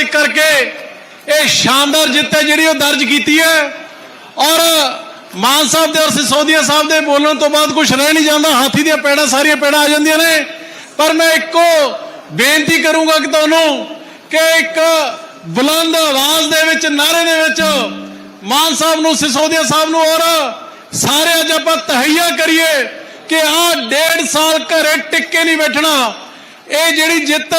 ਤੱਕ ਕਰਕੇ ਇਹ ਸ਼ਾਨਦਾਰ ਜਿੱਤ ਹੈ ਜਿਹੜੀ ਉਹ ਦਰਜ ਕੀਤੀ ਹੈ। ਔਰ ਮਾਨ ਸਾਹਿਬ ਦੇ ਔਰ ਸਿਸੋਦੀਆ ਸਾਹਿਬ ਦੇ ਬੋਲਣ ਤੋਂ ਬਾਅਦ ਕੁਝ ਰਹਿ ਨਹੀਂ ਜਾਂਦਾ। ਹਾਥੀ ਦੀਆਂ ਪੈੜਾਂ, ਸਾਰੀਆਂ ਪੈੜਾਂ ਆ ਜਾਂਦੀਆਂ ਨੇ। ਪਰ ਮੈਂ ਇੱਕੋ ਬੇਨਤੀ ਕਰੂੰਗਾ ਕਿ ਤੁਹਾਨੂੰ ਕਿ ਇੱਕ ਬੁਲੰਦ ਆਵਾਜ਼ ਦੇ ਵਿੱਚ ਨਾਰੇ ਦੇ ਵਿੱਚ ਮਾਨ ਸਾਹਿਬ ਨੂੰ, ਸਿਸੋਦੀਆ ਸਾਹਿਬ ਨੂੰ ਔਰ ਸਾਰੇ ਅੱਜ ਆਪਾਂ ਤਹਈਆ ਕਰੀਏ ਕਿ ਆਹ ਡੇਢ ਸਾਲ ਘਰੇ ਟਿੱਕੇ ਨਹੀਂ ਬੈਠਣਾ। ਇਹ ਜਿਹੜੀ ਜਿੱਤ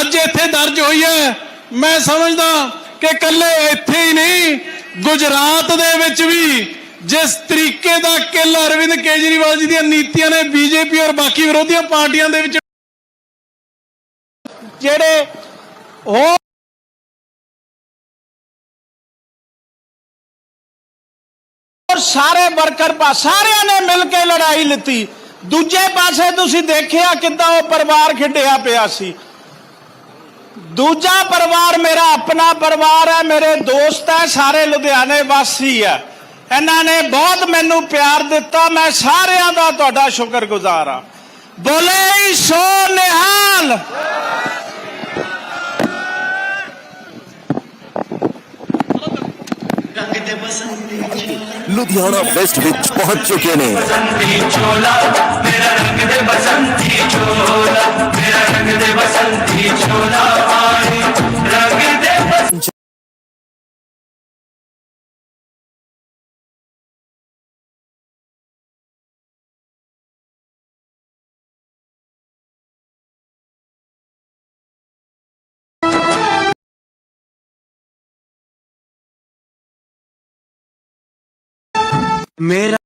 ਅੱਜ ਇੱਥੇ ਦਰਜ ਹੋਈ ਹੈ ਮੈਂ ਸਮਝਦਾ ਕਿ ਕੱਲੇ ਇੱਥੇ ਹੀ ਨਹੀਂ, ਗੁਜਰਾਤ ਦੇ ਵਿੱਚ ਵੀ ਜਿਸ ਤਰੀਕੇ ਦਾ ਕਿਲ ਅਰਵਿੰਦ ਕੇਜਰੀਵਾਲ ਜੀ ਦੀਆਂ ਨੀਤੀਆਂ ਨੇ ਬੀਜੇਪੀ ਔਰ ਬਾਕੀ ਵਿਰੋਧੀਆਂ ਪਾਰਟੀਆਂ ਦੇ ਵਿੱਚ ਜਿਹੜੇ ਹੋਰ ਸਾਰੇ ਵਰਕਰ ਪਾ ਸਾਰਿਆਂ ਨੇ ਮਿਲ ਕੇ ਲੜਾਈ ਲਿੱਤੀ। ਦੂਜੇ ਪਾਸੇ ਤੁਸੀਂ ਦੇਖਿਆ ਕਿੱਦਾਂ ਉਹ ਪਰਿਵਾਰ ਖਿੰਡਿਆ ਪਿਆ ਸੀ। ਦੂਜਾ ਪਰਿਵਾਰ ਮੇਰਾ ਆਪਣਾ ਪਰਿਵਾਰ ਹੈ ਮੇਰੇ ਦੋਸਤ ਹੈ ਸਾਰੇ ਲੁਧਿਆਣੇ ਵਾਸੀ ਹੈ। ਇਹਨਾਂ ਨੇ ਬਹੁਤ ਮੈਨੂੰ ਪਿਆਰ ਦਿੱਤਾ ਮੈਂ ਸਾਰਿਆਂ ਦਾ ਤੁਹਾਡਾ ਸ਼ੁਕਰਗੁਜ਼ਾਰ ਹਾਂ। ਬੋਲੇ ਸੋ ਨਿਹਾਲ ਲੁਧਿਆਣਾ ਵੈਸਟ ਵਿੱਚ ਪਹੁੰਚ ਚੁੱਕੇ ਨੇ। ਮੇਰਾ